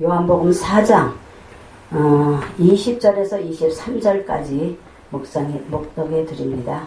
요한복음 4장 어, 20절에서 23절까지 묵상해 목독해 드립니다.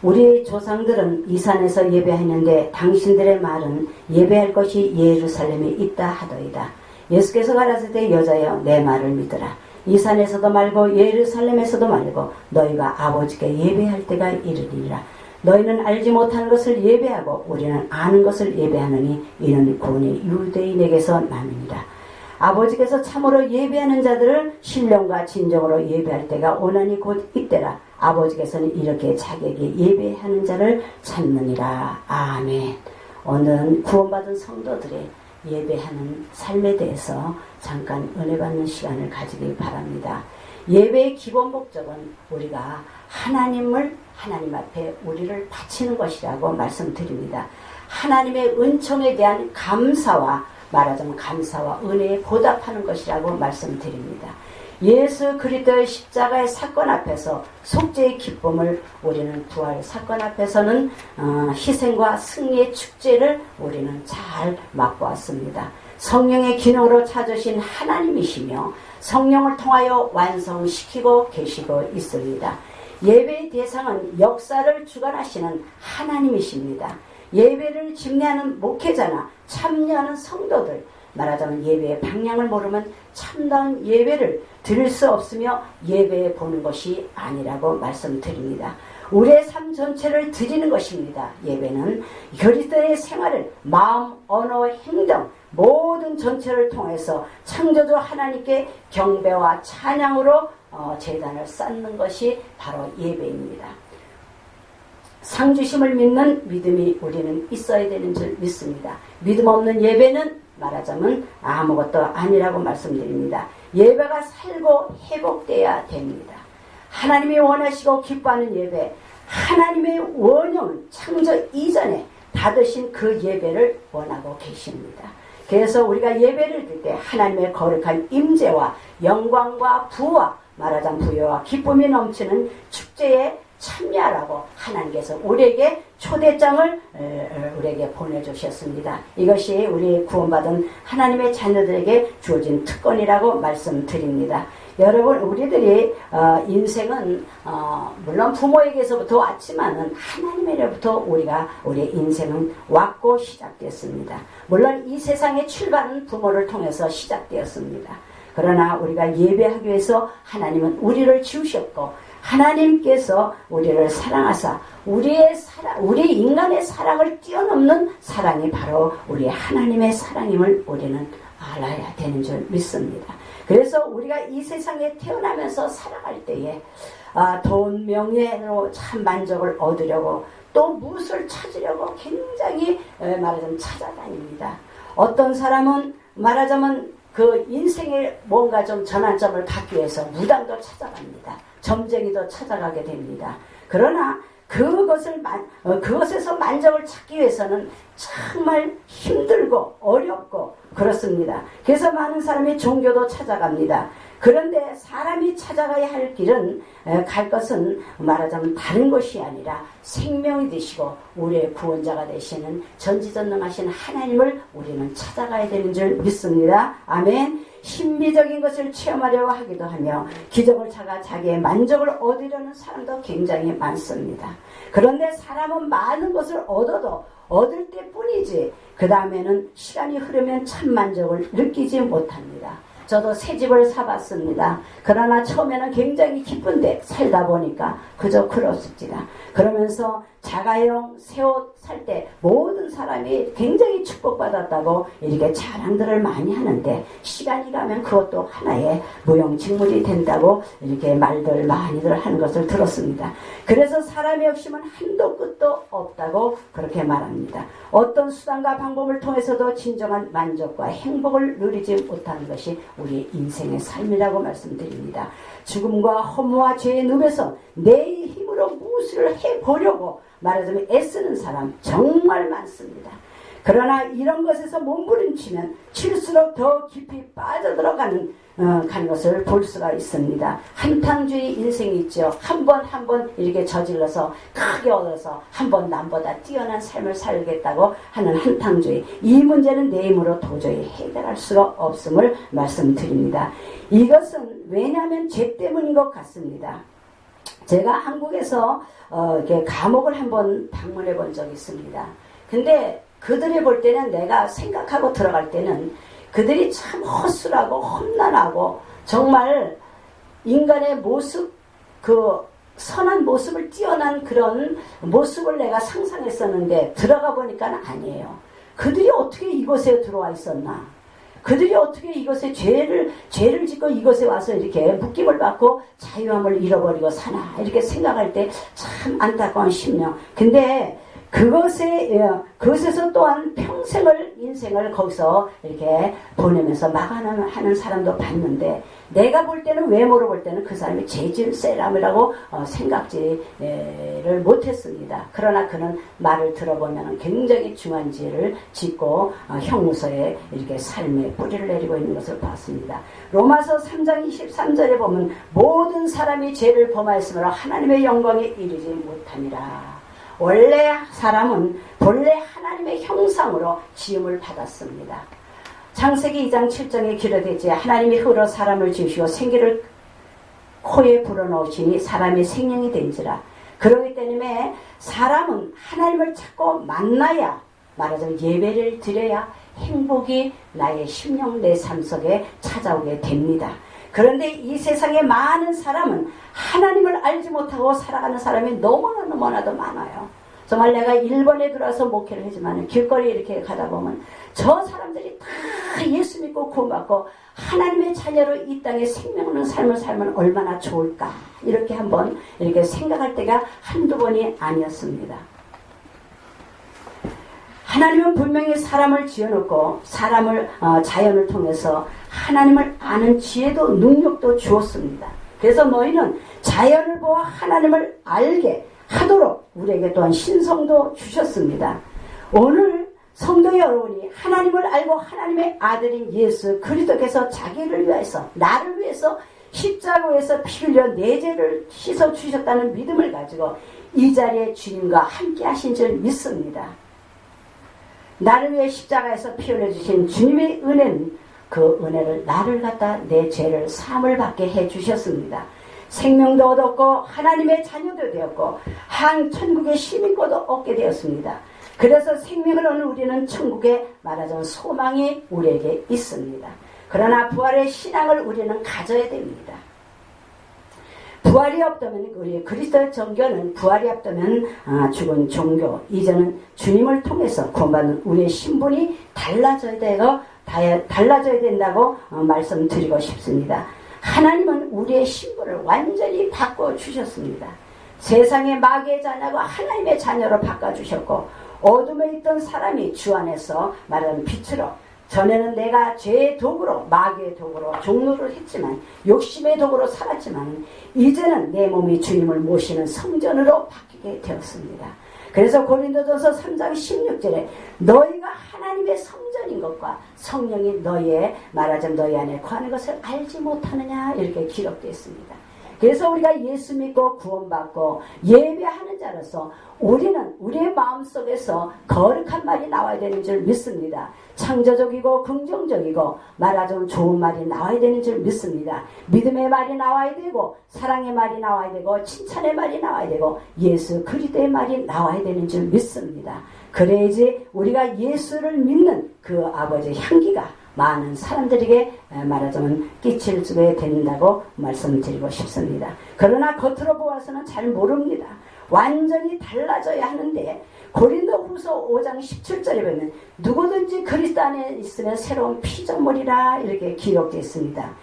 우리 조상들은 이 산에서 예배했는데 당신들의 말은 예배할 것이 예루살렘에 있다 하더이다. 예수께서 가라사대 여자여 내 말을 믿으라. 이 산에서도 말고 예루살렘에서도 말고 너희가 아버지께 예배할 때가 이르리라. 너희는 알지 못하는 것을 예배하고 우리는 아는 것을 예배하느니 이는 구원이 유대인에게서 남이니라. 아버지께서 참으로 예배하는 자들을 신령과 진정으로 예배할 때가 오나니 곧 이때라. 아버지께서는 이렇게 자기에게 예배하는 자를 찾느니라. 아멘. 오늘 구원받은 성도들의 예배하는 삶에 대해서 잠깐 은혜 받는 시간을 가지길 바랍니다. 예배의 기본 목적은 우리가 하나님을 하나님 앞에 우리를 바치는 것이라고 말씀드립니다. 하나님의 은총에 대한 감사와 말하자면 감사와 은혜에 보답하는 것이라고 말씀드립니다. 예수 그리스도의 십자가의 사건 앞에서 속죄의 기쁨을 우리는 부활 사건 앞에서는 어, 희생과 승리의 축제를 우리는 잘 맛보았습니다. 성령의 기능으로 찾으신 하나님이시며 성령을 통하여 완성시키고 계시고 있습니다. 예배의 대상은 역사를 주관하시는 하나님이십니다. 예배를 집례하는 목회자나 참여하는 성도들 말하자면 예배의 방향을 모르면 참다운 예배를 드릴 수 없으며 예배에 보는 것이 아니라고 말씀드립니다. 우리의 삶 전체를 드리는 것입니다. 예배는 그리스도의 생활을 마음, 언어, 행동 모든 전체를 통해서 창조주 하나님께 경배와 찬양으로 어, 재단을 쌓는 것이 바로 예배입니다. 상주심을 믿는 믿음이 우리는 있어야 되는 줄 믿습니다. 믿음 없는 예배는 말하자면 아무것도 아니라고 말씀드립니다. 예배가 살고 회복돼야 됩니다. 하나님이 원하시고 기뻐하는 예배, 하나님의 원형은 창조 이전에 받으신 그 예배를 원하고 계십니다. 그래서 우리가 예배를 드릴 때 하나님의 거룩한 임재와 영광과 부와 말하자면 부여와 기쁨이 넘치는 축제에 참여하라고 하나님께서 우리에게 초대장을 우리에게 보내주셨습니다. 이것이 우리 구원받은 하나님의 자녀들에게 주어진 특권이라고 말씀드립니다. 여러분 우리들이 어, 인생은 어, 물론 부모에게서부터 왔지만은 하나님에로부터 우리가 우리의 인생은 왔고 시작됐습니다. 물론 이 세상의 출발은 부모를 통해서 시작되었습니다. 그러나 우리가 예배하기 위해서 하나님은 우리를 지으셨고 하나님께서 우리를 사랑하사 우리의 사랑, 우리 인간의 사랑을 뛰어넘는 사랑이 바로 우리 하나님의 사랑임을 우리는 알아야 되는 줄 믿습니다. 그래서 우리가 이 세상에 태어나면서 살아갈 때에 아, 돈, 명예로 참 만족을 얻으려고 또 무엇을 찾으려고 굉장히 말하자면 찾아다닙니다. 어떤 사람은 말하자면 그 인생에 뭔가 좀 전환점을 갖기 위해서 무당도 찾아갑니다. 점쟁이도 찾아가게 됩니다. 그러나 그것을 만, 어, 그것에서 만족을 찾기 위해서는 정말 힘들고 어렵고 그렇습니다. 그래서 많은 사람이 종교도 찾아갑니다. 그런데 사람이 찾아가야 할 길은 갈 것은 말하자면 다른 것이 아니라 생명이 되시고 우리의 구원자가 되시는 전지전능하신 하나님을 우리는 찾아가야 되는 줄 믿습니다. 아멘. 신비적인 것을 체험하려고 하기도 하며 기적을 찾아 자기의 만족을 얻으려는 사람도 굉장히 많습니다. 그런데 사람은 많은 것을 얻어도 얻을 때 뿐이지 그 다음에는 시간이 흐르면 참 만족을 느끼지 못합니다. 저도 새 집을 사봤습니다. 그러나 처음에는 굉장히 기쁜데 살다 보니까 그저 그렇습니다. 그러면서 자가용 새 옷 살 때 모든 사람이 굉장히 축복받았다고 이렇게 자랑들을 많이 하는데 시간이 가면 그것도 하나의 무용직물이 된다고 이렇게 말들 많이들 하는 것을 들었습니다. 그래서 사람의 욕심은 한도 끝도 없다고 그렇게 말합니다. 어떤 수단과 방법을 통해서도 진정한 만족과 행복을 누리지 못하는 것이 우리 인생의 삶이라고 말씀드립니다. 죽음과 허무와 죄의 늪에서 내 힘으로 무엇을 해보려고 말하자면 애쓰는 사람 정말 많습니다. 그러나 이런 것에서 몸부림치면 칠수록 더 깊이 빠져들어가는 어, 가는 것을 볼 수가 있습니다. 한탕주의 인생이 있죠. 한 번 한 번 이렇게 저질러서 크게 얻어서 한 번 남보다 뛰어난 삶을 살겠다고 하는 한탕주의. 이 문제는 내 힘으로 도저히 해결할 수가 없음을 말씀드립니다. 이것은 왜냐하면 죄 때문인 것 같습니다. 제가 한국에서 어, 이렇게 감옥을 한번 방문해 본 적이 있습니다. 근데 그들이 볼 때는 내가 생각하고 들어갈 때는 그들이 참 허술하고 험난하고 정말 인간의 모습 그 선한 모습을 뛰어난 그런 모습을 내가 상상했었는데 들어가 보니까 아니에요. 그들이 어떻게 이곳에 들어와 있었나? 그들이 어떻게 이것에 죄를 죄를 짓고 이것에 와서 이렇게 묶임을 받고 자유함을 잃어버리고 사나 이렇게 생각할 때 참 안타까운 심령. 근데 그것에 예, 그것에서 또한 평생을 인생을 거기서 이렇게 보내면서 막아나는 하는 사람도 봤는데 내가 볼 때는 외모로 볼 때는 그 사람이 재질 세람이라고 어, 생각지를 못했습니다. 그러나 그는 말을 들어보면 굉장히 중한 죄를 짓고 어, 형무소에 이렇게 삶의 뿌리를 내리고 있는 것을 봤습니다. 로마서 3장 23절에 보면 모든 사람이 죄를 범하였으므로 하나님의 영광에 이르지 못하니라. 원래 사람은 본래 하나님의 형상으로 지음을 받았습니다. 창세기 2장 7장에 기록되지 하나님이 흙으로 사람을 지으시고 생기를 코에 불어넣으시니 사람이 생명이 된지라. 그러기 때문에 사람은 하나님을 찾고 만나야 말하자면 예배를 드려야 행복이 나의 심령 내 삶 속에 찾아오게 됩니다. 그런데 이 세상에 많은 사람은 하나님을 알지 못하고 살아가는 사람이 너무나 너무나도 많아요. 정말 내가 일본에 들어와서 목회를 하지만 길거리 이렇게 가다 보면 저 사람들이 다 예수 믿고 구원받고 하나님의 자녀로 이 땅에 생명 없는 삶을 살면 얼마나 좋을까 이렇게 한번 이렇게 생각할 때가 한두 번이 아니었습니다. 하나님은 분명히 사람을 지어놓고 사람을 어, 자연을 통해서 하나님을 아는 지혜도 능력도 주었습니다. 그래서 너희는 자연을 보아 하나님을 알게 하도록 우리에게 또한 신성도 주셨습니다. 오늘 성도 여러분이 하나님을 알고 하나님의 아들인 예수 그리스도께서 자기를 위해서 나를 위해서 십자가에서 피 흘려 내 죄를 씻어 주셨다는 믿음을 가지고 이 자리에 주님과 함께 하신 줄 믿습니다. 나를 위해 십자가에서 피 흘려 주신 주님의 은혜는 그 은혜를 나를 갖다 내 죄를 사함을 받게 해 주셨습니다. 생명도 얻었고 하나님의 자녀도 되었고 한 천국의 시민권도 얻게 되었습니다. 그래서 생명을 얻는 우리는 천국에 말하자면 소망이 우리에게 있습니다. 그러나 부활의 신앙을 우리는 가져야 됩니다. 부활이 없다면 우리 그리스도의 종교는 부활이 없다면 아, 죽은 종교 이제는 주님을 통해서 구원받는 우리의 신분이 달라져야 되고 달라져야 된다고 어, 말씀드리고 싶습니다. 하나님은 우리의 신분을 완전히 바꿔주셨습니다. 세상의 마귀의 자녀가 하나님의 자녀로 바꿔주셨고 어둠에 있던 사람이 주 안에서 말하는 빛으로 전에는 내가 죄의 도구로 마귀의 도구로 종로를 했지만 욕심의 도구로 살았지만 이제는 내 몸이 주님을 모시는 성전으로 바뀌게 되었습니다. 그래서 고린도전서 3장 16절에 너희가 하나님의 성전인 것과 성령이 너희의 말하자면 너희 안에 거하는 것을 알지 못하느냐 이렇게 기록되어 있습니다. 그래서 우리가 예수 믿고 구원받고 예배하는 자로서 우리는 우리의 마음속에서 거룩한 말이 나와야 되는 줄 믿습니다. 창조적이고 긍정적이고 말하자면 좋은 말이 나와야 되는 줄 믿습니다. 믿음의 말이 나와야 되고 사랑의 말이 나와야 되고 칭찬의 말이 나와야 되고 예수 그리스도의 말이 나와야 되는 줄 믿습니다. 그래야지 우리가 예수를 믿는 그 아버지의 향기가 많은 사람들에게 말하자면 끼칠 수게 된다고 말씀드리고 싶습니다. 그러나 겉으로 보아서는 잘 모릅니다. 완전히 달라져야 하는데 고린도 후서 5장 17절에 보면 누구든지 그리스도 안에 있으면 새로운 피조물이라 이렇게 기록되어 있습니다.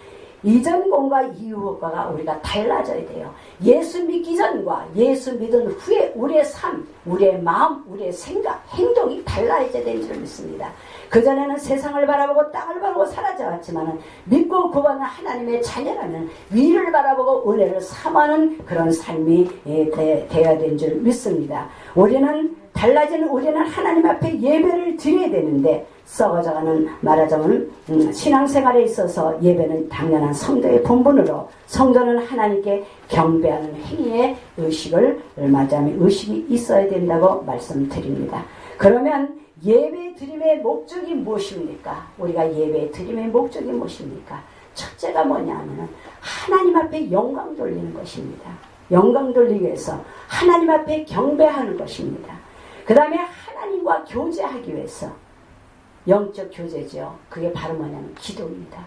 이전 공과 이후 공과 우리가 달라져야 돼요. 예수 믿기 전과 예수 믿은 후에 우리의 삶, 우리의 마음, 우리의 생각, 행동이 달라져야 되는 줄 믿습니다. 그전에는 세상을 바라보고 땅을 바라보고 살아져왔지만 믿고 구원은 하나님의 자녀라면 위를 바라보고 은혜를 삼하는 그런 삶이 예, 되어야 되는 줄 믿습니다. 우리는 달라지는 우리는 하나님 앞에 예배를 드려야 되는데 썩어져가는 말하자면 음, 신앙생활에 있어서 예배는 당연한 성도의 본분으로 성도는 하나님께 경배하는 행위의 의식을 말하자면 의식이 있어야 된다고 말씀드립니다. 그러면 예배 드림의 목적이 무엇입니까? 우리가 예배 드림의 목적이 무엇입니까? 첫째가 뭐냐 하면은 하나님 앞에 영광 돌리는 것입니다. 영광 돌리기 위해서 하나님 앞에 경배하는 것입니다. 그 다음에 하나님과 교제하기 위해서 영적 교제죠. 그게 바로 뭐냐면 기도입니다.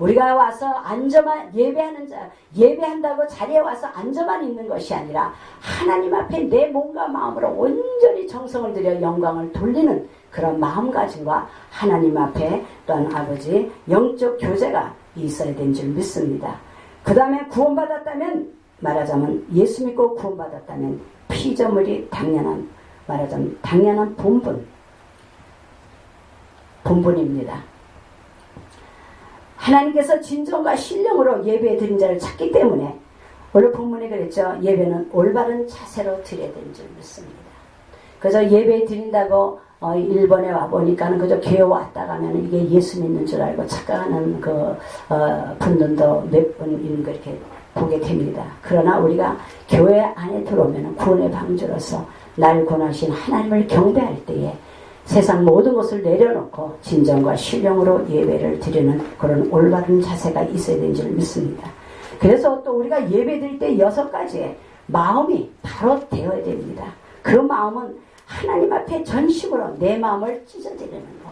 우리가 와서 앉아만 예배하는 자 예배한다고 자리에 와서 앉아만 있는 것이 아니라 하나님 앞에 내 몸과 마음으로 온전히 정성을 들여 영광을 돌리는 그런 마음가짐과 하나님 앞에 또한 아버지 영적 교제가 있어야 된 줄 믿습니다. 그 다음에 구원받았다면 말하자면 예수 믿고 구원받았다면 피조물이 당연한 말하자면 당연한 본분 본분입니다. 하나님께서 진정과 신령으로 예배 드린 자를 찾기 때문에 오늘 본문에 그랬죠. 예배는 올바른 자세로 드려야 되는 줄 믿습니다. 그래서 예배 드린다고 어, 일본에 와 보니까는 그저 교회 왔다 가면 이게 예수 믿는 줄 알고 착각하는 그 어, 분들도 몇분 있는 거 이렇게 보게 됩니다. 그러나 우리가 교회 안에 들어오면 구원의 방주로서 날 권하신 하나님을 경배할 때에 세상 모든 것을 내려놓고 진정과 신령으로 예배를 드리는 그런 올바른 자세가 있어야 되는 줄 믿습니다. 그래서 또 우리가 예배 드릴 때 여섯 가지의 마음이 바로 되어야 됩니다. 그 마음은 하나님 앞에 전심으로 내 마음을 찢어드리는 것.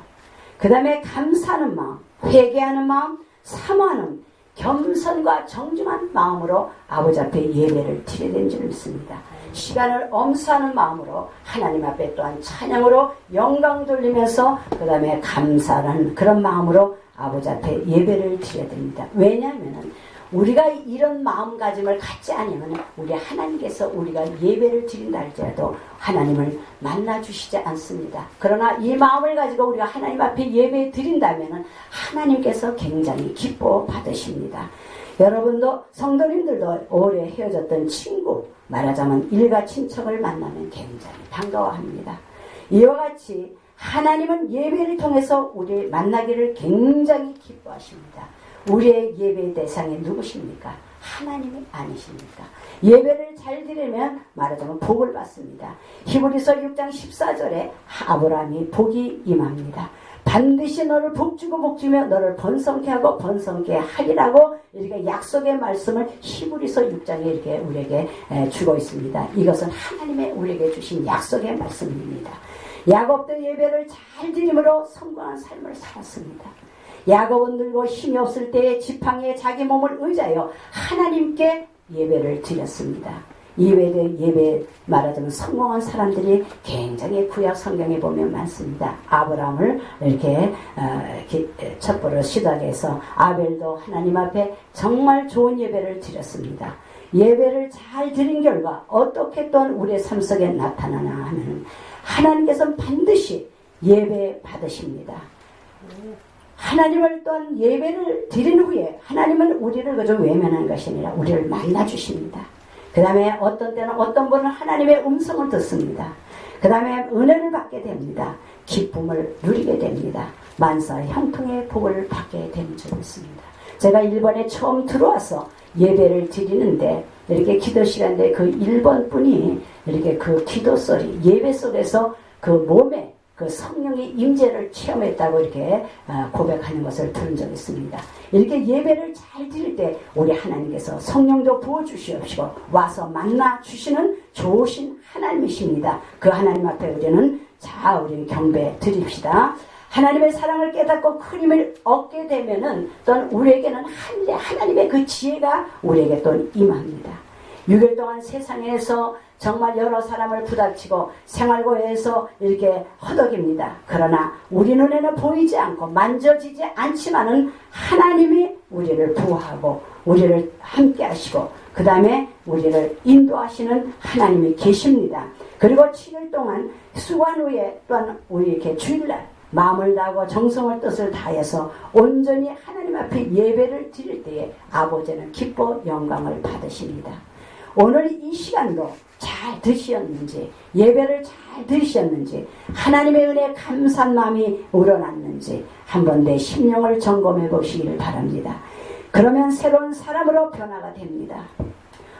그 다음에 감사하는 마음, 회개하는 마음, 사모하는 겸손과 정중한 마음으로 아버지 앞에 예배를 드려야 되는 줄 믿습니다. 시간을 엄수하는 마음으로 하나님 앞에 또한 찬양으로 영광 돌리면서 그 다음에 감사하는 그런 마음으로 아버지 앞에 예배를 드려야 됩니다. 왜냐하면 우리가 이런 마음가짐을 갖지 않으면 우리 하나님께서 우리가 예배를 드린다 할지라도 하나님을 만나 주시지 않습니다. 그러나 이 마음을 가지고 우리가 하나님 앞에 예배 드린다면 하나님께서 굉장히 기뻐 받으십니다. 여러분도 성도님들도 오래 헤어졌던 친구 말하자면 일가 친척을 만나면 굉장히 반가워합니다. 이와 같이 하나님은 예배를 통해서 우리 만나기를 굉장히 기뻐하십니다. 우리의 예배 대상이 누구십니까? 하나님이 아니십니까? 예배를 잘 드리면 말하자면 복을 받습니다. 히브리서 6장 14절에 아브라함이 복이 임합니다. 반드시 너를 복주고 복주며 너를 번성케 하고 번성케 하리라고 이렇게 약속의 말씀을 히브리서 6장에 이렇게 우리에게 주고 있습니다. 이것은 하나님의 우리에게 주신 약속의 말씀입니다. 야곱도 예배를 잘 드림으로 성공한 삶을 살았습니다. 야곱은 늙고 힘이 없을 때에 지팡이에 자기 몸을 의자여 하나님께 예배를 드렸습니다. 예배 예배 말하자면 성공한 사람들이 굉장히 구약 성경에 보면 많습니다. 아브라함을 이렇게 어, 첩보를 시작해서 아벨도 하나님 앞에 정말 좋은 예배를 드렸습니다. 예배를 잘 드린 결과 어떻게 또 우리의 삶 속에 나타나나 하면 하나님께서는 반드시 예배 받으십니다. 하나님을 또한 예배를 드린 후에 하나님은 우리를 그저 외면하는 것이 아니라 우리를 만나 주십니다. 그 다음에 어떤 때는 어떤 분은 하나님의 음성을 듣습니다. 그 다음에 은혜를 받게 됩니다. 기쁨을 누리게 됩니다. 만사 형통의 복을 받게 되는 줄 믿습니다. 제가 일본에 처음 들어와서 예배를 드리는데 이렇게 기도 시간에 그 일본 분이 이렇게 그 기도 소리 예배 속에서 그 몸에 그 성령의 임재를 체험했다고 이렇게 어, 고백하는 것을 들은 적이 있습니다. 이렇게 예배를 잘 드릴 때 우리 하나님께서 성령도 부어주시옵시고 와서 만나 주시는 좋으신 하나님이십니다. 그 하나님 앞에 우리는 자 우리 경배 드립시다. 하나님의 사랑을 깨닫고 큰 힘을 얻게 되면은 또한 우리에게는 하나님의 그 지혜가 우리에게 또 임합니다. 6일 동안 세상에서 정말 여러 사람을 부닥치고 생활고에서 이렇게 허덕입니다. 그러나 우리 눈에는 보이지 않고 만져지지 않지만은 하나님이 우리를 부하고 우리를 함께 하시고 그 다음에 우리를 인도하시는 하나님이 계십니다. 그리고 7일 동안 수관 후에 또한 우리 이렇게 주일날 마음을 다하고 정성을 뜻을 다해서 온전히 하나님 앞에 예배를 드릴 때에 아버지는 기뻐 영광을 받으십니다. 오늘 이 시간도 잘 드셨는지 예배를 잘 들으셨는지 하나님의 은혜 감사한 마음이 우러났는지 한번 내 심령을 점검해 보시기를 바랍니다. 그러면 새로운 사람으로 변화가 됩니다.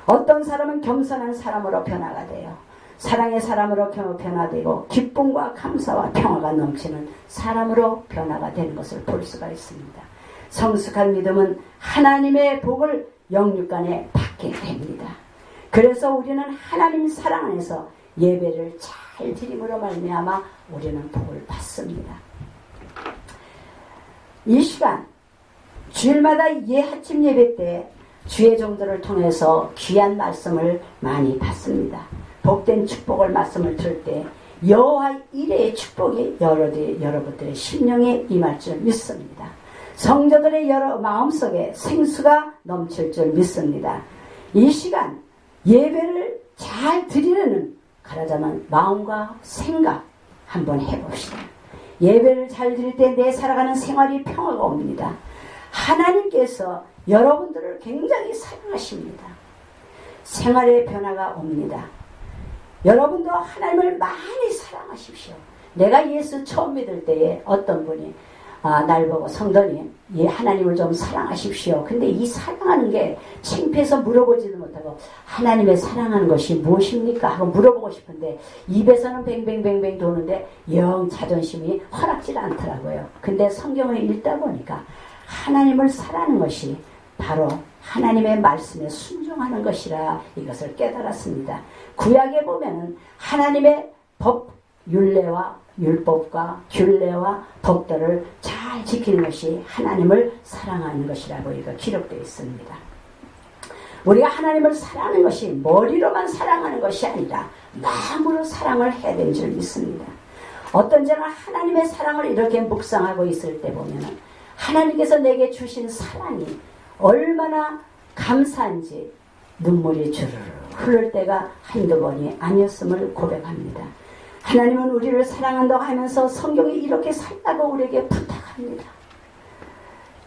어떤 사람은 겸손한 사람으로 변화가 돼요. 사랑의 사람으로 변화되고 기쁨과 감사와 평화가 넘치는 사람으로 변화가 되는 것을 볼 수가 있습니다. 성숙한 믿음은 하나님의 복을 영육간에 받게 됩니다. 그래서 우리는 하나님 사랑 안에서 예배를 잘 드림으로 말미암아 우리는 복을 받습니다. 이 시간 주일마다 예 아침 예배 때 주의 종들을 통해서 귀한 말씀을 많이 받습니다. 복된 축복을 말씀을 들을 때 여호와 일의 축복이 여러들, 여러분들의 심령에 임할 줄 믿습니다. 성도들의 여러 마음속에 생수가 넘칠 줄 믿습니다. 이 시간 예배를 잘 드리려는 가라자면 마음과 생각 한번 해봅시다. 예배를 잘 드릴 때 내 살아가는 생활이 평화가 옵니다. 하나님께서 여러분들을 굉장히 사랑하십니다. 생활의 변화가 옵니다. 여러분도 하나님을 많이 사랑하십시오. 내가 예수 처음 믿을 때에 어떤 분이 아, 날 보고 성도님, 예, 하나님을 좀 사랑하십시오. 근데 이 사랑하는 게 창피해서 물어보지도 못하고 하나님의 사랑하는 것이 무엇입니까? 하고 물어보고 싶은데 입에서는 뱅뱅뱅뱅 도는데 영 자존심이 허락질 않더라고요. 근데 성경을 읽다 보니까 하나님을 사랑하는 것이 바로 하나님의 말씀에 순종하는 것이라 이것을 깨달았습니다. 구약에 보면은 하나님의 법, 율례와 율법과 균례와 법들을 잘 지키는 것이 하나님을 사랑하는 것이라고 이거 기록되어 있습니다. 우리가 하나님을 사랑하는 것이 머리로만 사랑하는 것이 아니라 마음으로 사랑을 해야 되는 줄 믿습니다. 어떤 자는 하나님의 사랑을 이렇게 묵상하고 있을 때 보면은 하나님께서 내게 주신 사랑이 얼마나 감사한지 눈물이 주르르 흐를 때가 한두 번이 아니었음을 고백합니다. 하나님은 우리를 사랑한다고 하면서 성경에 이렇게 살라고 우리에게 부탁합니다.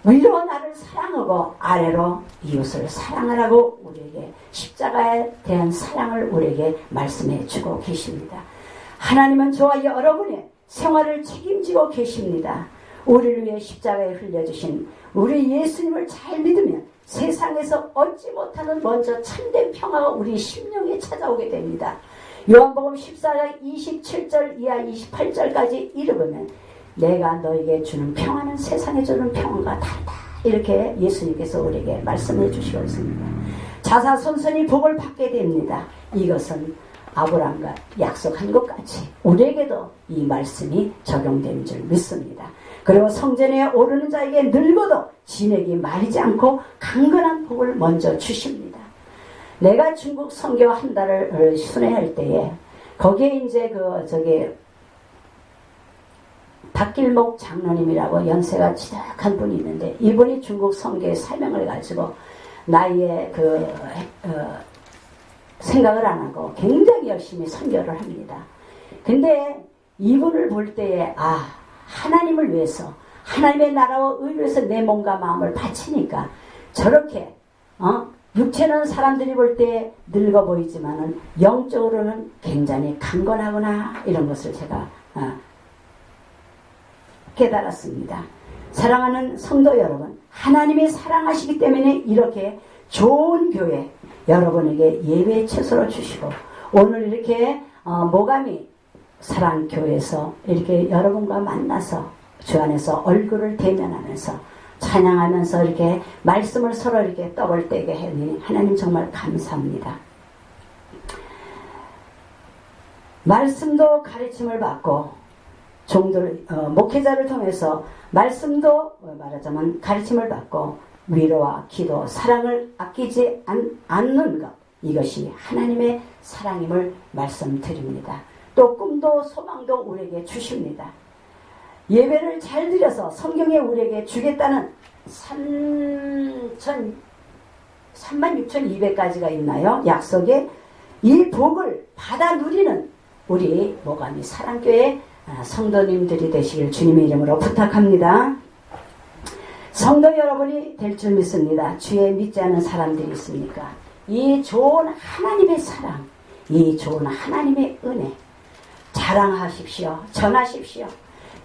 위로 나를 사랑하고 아래로 이웃을 사랑하라고 우리에게 십자가에 대한 사랑을 우리에게 말씀해 주고 계십니다. 하나님은 저와 여러분의 생활을 책임지고 계십니다. 우리를 위해 십자가에 흘려주신 우리 예수님을 잘 믿으면 세상에서 얻지 못하는 먼저 참된 평화가 우리 심령에 찾아오게 됩니다. 요한복음 14장 27절 이하 28절까지 읽으면 내가 너에게 주는 평화는 세상에 주는 평화가 다르다. 이렇게 예수님께서 우리에게 말씀해 주시고 있습니다. 자사손손이 복을 받게 됩니다. 이것은 아브라함과 약속한 것 같이 우리에게도 이 말씀이 적용되는 줄 믿습니다. 그리고 성전에 오르는 자에게 늙어도 진액이 마리지 않고 강건한 복을 먼저 주십니다. 내가 중국 선교 한 달을 순회할 때에 거기에 이제 그 저기 박길목 장로님이라고 연세가 지독한 분이 있는데 이분이 중국 선교의 사명을 가지고 나이에 그 어, 생각을 안 하고 굉장히 열심히 선교를 합니다. 근데 이분을 볼 때에 아 하나님을 위해서 하나님의 나라와 의를 위해서 내 몸과 마음을 바치니까 저렇게 어 육체는 사람들이 볼 때 늙어 보이지만은 영적으로는 굉장히 강건하구나 이런 것을 제가 어, 깨달았습니다. 사랑하는 성도 여러분, 하나님이 사랑하시기 때문에 이렇게 좋은 교회 여러분에게 예배 채소를 주시고 오늘 이렇게 어, 모감이 사랑교회에서 이렇게 여러분과 만나서 주 안에서 얼굴을 대면하면서 찬양하면서 이렇게 말씀을 서로 이렇게 떡을 떼게 해니 하나님 정말 감사합니다. 말씀도 가르침을 받고 종들 어, 목회자를 통해서 말씀도 말하자면 가르침을 받고 위로와 기도, 사랑을 아끼지 않, 않는 것 이것이 하나님의 사랑임을 말씀드립니다. 또 꿈도 소망도 우리에게 주십니다. 예배를 잘 드려서 성경에 우리에게 주겠다는 3천 36,200가지가 있나요? 약속에 이 복을 받아 누리는 우리 모가미 사랑교회 아, 성도님들이 되시길 주님의 이름으로 부탁합니다. 성도 여러분이 될 줄 믿습니다. 주에 믿지 않는 사람들이 있습니까? 이 좋은 하나님의 사랑, 이 좋은 하나님의 은혜 자랑하십시오. 전하십시오.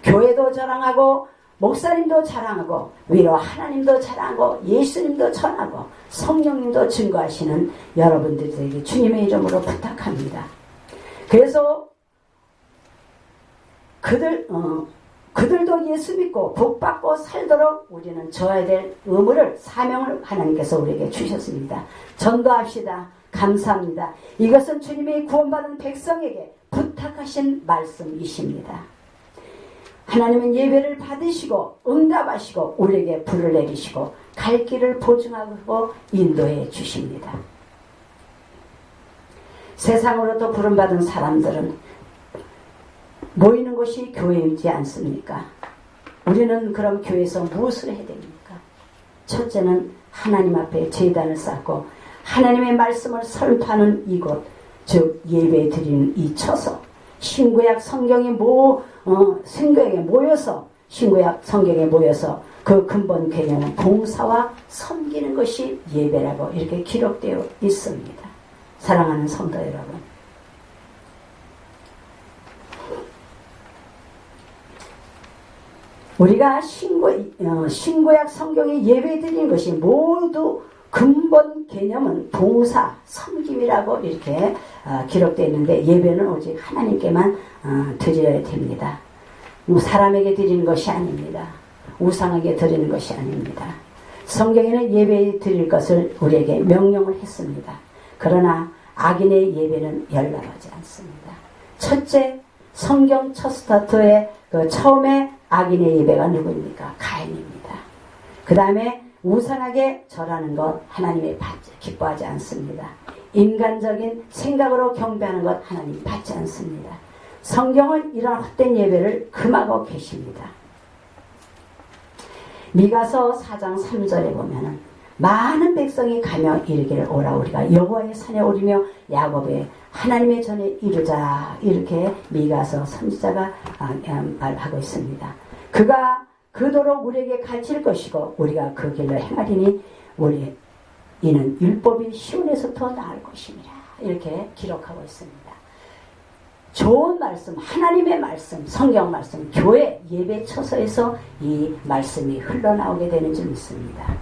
교회도 자랑하고 목사님도 자랑하고 위로 하나님도 자랑하고 예수님도 전하고 성령님도 증거하시는 여러분들에게 주님의 이름으로 부탁합니다. 그래서 그들 어, 그들도 예수 믿고 복 받고 살도록 우리는 져야 될 의무를 사명을 하나님께서 우리에게 주셨습니다. 전도합시다. 감사합니다. 이것은 주님의 구원받은 백성에게 부탁하신 말씀이십니다. 하나님은 예배를 받으시고 응답하시고 우리에게 불을 내리시고 갈 길을 보증하고 인도해 주십니다. 세상으로도 부름받은 사람들은 모이는 곳이 교회이지 않습니까? 우리는 그럼 교회에서 무엇을 해야 됩니까? 첫째는 하나님 앞에 제단을 쌓고 하나님의 말씀을 설파하는 이곳, 즉 예배 드리는 이 처소, 신구약 성경이 모 어, 신구약에 모여서 신구약 성경에 모여서 그 근본 개념은 봉사와 섬기는 것이 예배라고 이렇게 기록되어 있습니다. 사랑하는 성도 여러분. 우리가 신구, 어, 신구약 성경에 예배 드리는 것이 모두 근본 개념은 봉사, 섬김이라고 이렇게 어, 기록되어 있는데 예배는 오직 하나님께만 어, 드려야 됩니다. 뭐 사람에게 드리는 것이 아닙니다. 우상에게 드리는 것이 아닙니다. 성경에는 예배 드릴 것을 우리에게 명령을 했습니다. 그러나 악인의 예배는 열람하지 않습니다. 첫째, 성경 첫 스타트에 그 처음에 악인의 예배가 누구입니까? 가인입니다. 그 다음에 우상하게 절하는 것 하나님이 받지, 기뻐하지 않습니다. 인간적인 생각으로 경배하는 것 하나님 받지 않습니다. 성경은 이런 헛된 예배를 금하고 계십니다. 미가서 4장 3절에 보면은 많은 백성이 가며 이르기를 오라 우리가 여호와의 산에 오르며 야곱의 하나님의 전에 이르자 이렇게 미가서 선지자가 아, 말하고 있습니다. 그가 그도록 우리에게 가르칠 것이고 우리가 그 길로 행하리니 우리 이는 율법이 시온에서 더 나을 것입니다. 이렇게 기록하고 있습니다. 좋은 말씀, 하나님의 말씀, 성경 말씀, 교회 예배 처소에서 이 말씀이 흘러나오게 되는 줄 믿습니다.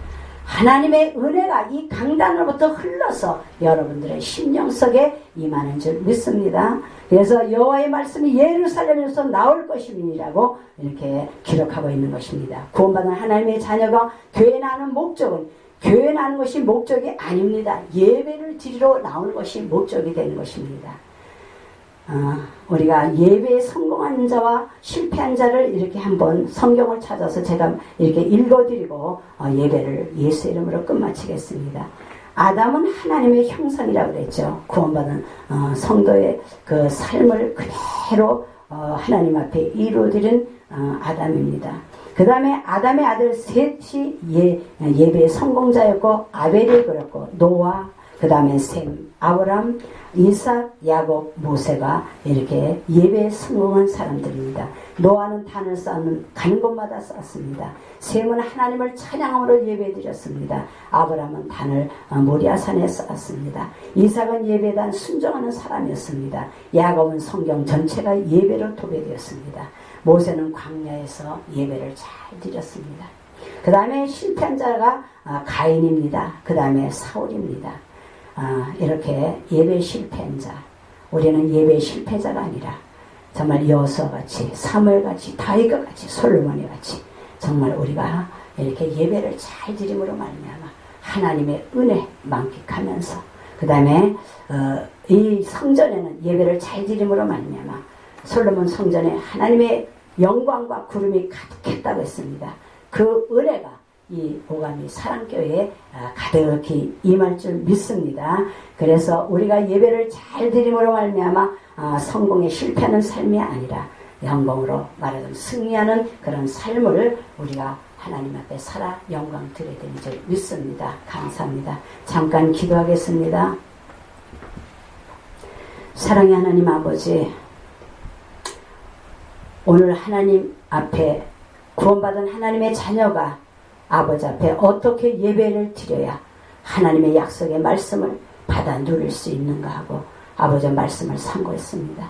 하나님의 은혜가 이 강단으로부터 흘러서 여러분들의 심령 속에 임하는 줄 믿습니다. 그래서 여호와의 말씀이 예루살렘에서 나올 것임이라고 이렇게 기록하고 있는 것입니다. 구원받은 하나님의 자녀가 교회 나는 목적은 교회 나는 것이 목적이 아닙니다. 예배를 드리러 나오는 것이 목적이 되는 것입니다. 어, 우리가 예배에 성공한 자와 실패한 자를 이렇게 한번 성경을 찾아서 제가 이렇게 읽어드리고 어, 예배를 예수 이름으로 끝마치겠습니다. 아담은 하나님의 형상이라고 그랬죠. 구원받은 어, 성도의 그 삶을 그대로 어, 하나님 앞에 이루어드린 어, 아담입니다. 그 다음에 아담의 아들 셋이 예, 예배의 성공자였고 아벨을 그렸고 노아 그 다음에 셈, 아브람, 이삭, 야곱, 모세가 이렇게 예배에 성공한 사람들입니다. 노아는 단을 쌓는 가는 곳마다 쌓습니다. 셈은 하나님을 찬양함으로 예배드렸습니다. 아브람은 단을 어, 모리아산에 쌓았습니다. 이삭은 예배단 순종하는 사람이었습니다. 야곱은 성경 전체가 예배로 도배되었습니다. 모세는 광야에서 예배를 잘 드렸습니다. 그 다음에 실패한 자가 아, 가인입니다. 그 다음에 사울입니다. 아, 이렇게 예배 실패한 자, 우리는 예배 실패자가 아니라 정말 여호수아같이 사무엘같이 다윗과 같이 솔로몬이 같이 정말 우리가 이렇게 예배를 잘 드림으로 말미암아 하나님의 은혜 만끽하면서 그 다음에 어, 이 성전에는 예배를 잘 드림으로 말미암아 솔로몬 성전에 하나님의 영광과 구름이 가득했다고 했습니다. 그 은혜가 이 오감이 사랑교회에 아, 가득히 임할 줄 믿습니다. 그래서 우리가 예배를 잘 드림으로 말미암아 아, 성공에 실패하는 삶이 아니라 영광으로 말하자면 승리하는 그런 삶을 우리가 하나님 앞에 살아 영광 드려야 되는 줄 믿습니다. 감사합니다. 잠깐 기도하겠습니다. 사랑의 하나님 아버지 오늘 하나님 앞에 구원받은 하나님의 자녀가 아버지 앞에 어떻게 예배를 드려야 하나님의 약속의 말씀을 받아 누릴 수 있는가 하고 아버지 말씀을 상고했습니다.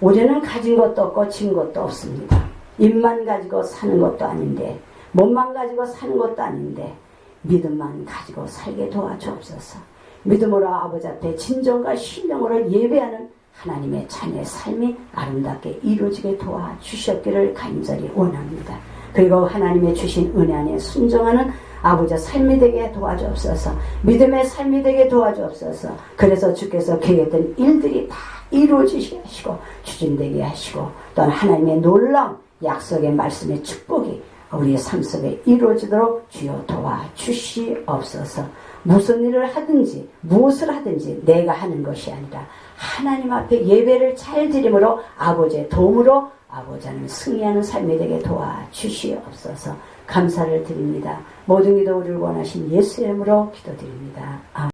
우리는 가진 것도 없고 진 것도 없습니다. 입만 가지고 사는 것도 아닌데 몸만 가지고 사는 것도 아닌데 믿음만 가지고 살게 도와주옵소서. 믿음으로 아버지 앞에 진정과 신령으로 예배하는 하나님의 자녀의 삶이 아름답게 이루어지게 도와주셨기를 간절히 원합니다. 그리고 하나님의 주신 은혜 안에 순종하는 아버지 삶이 되게 도와주옵소서. 믿음의 삶이 되게 도와주옵소서. 그래서 주께서 계획했던 일들이 다 이루어지게 하시고 추진되게 하시고 또한 하나님의 놀라운 약속의 말씀의 축복이 우리의 삶 속에 이루어지도록 주여 도와주시옵소서. 무슨 일을 하든지 무엇을 하든지 내가 하는 것이 아니라 하나님 앞에 예배를 잘 드림으로 아버지의 도움으로 아버지는 승리하는 삶이 되게 도와주시옵소서. 감사를 드립니다. 모든 기도 우리를 원하신 예수 이름으로 기도드립니다. 아멘.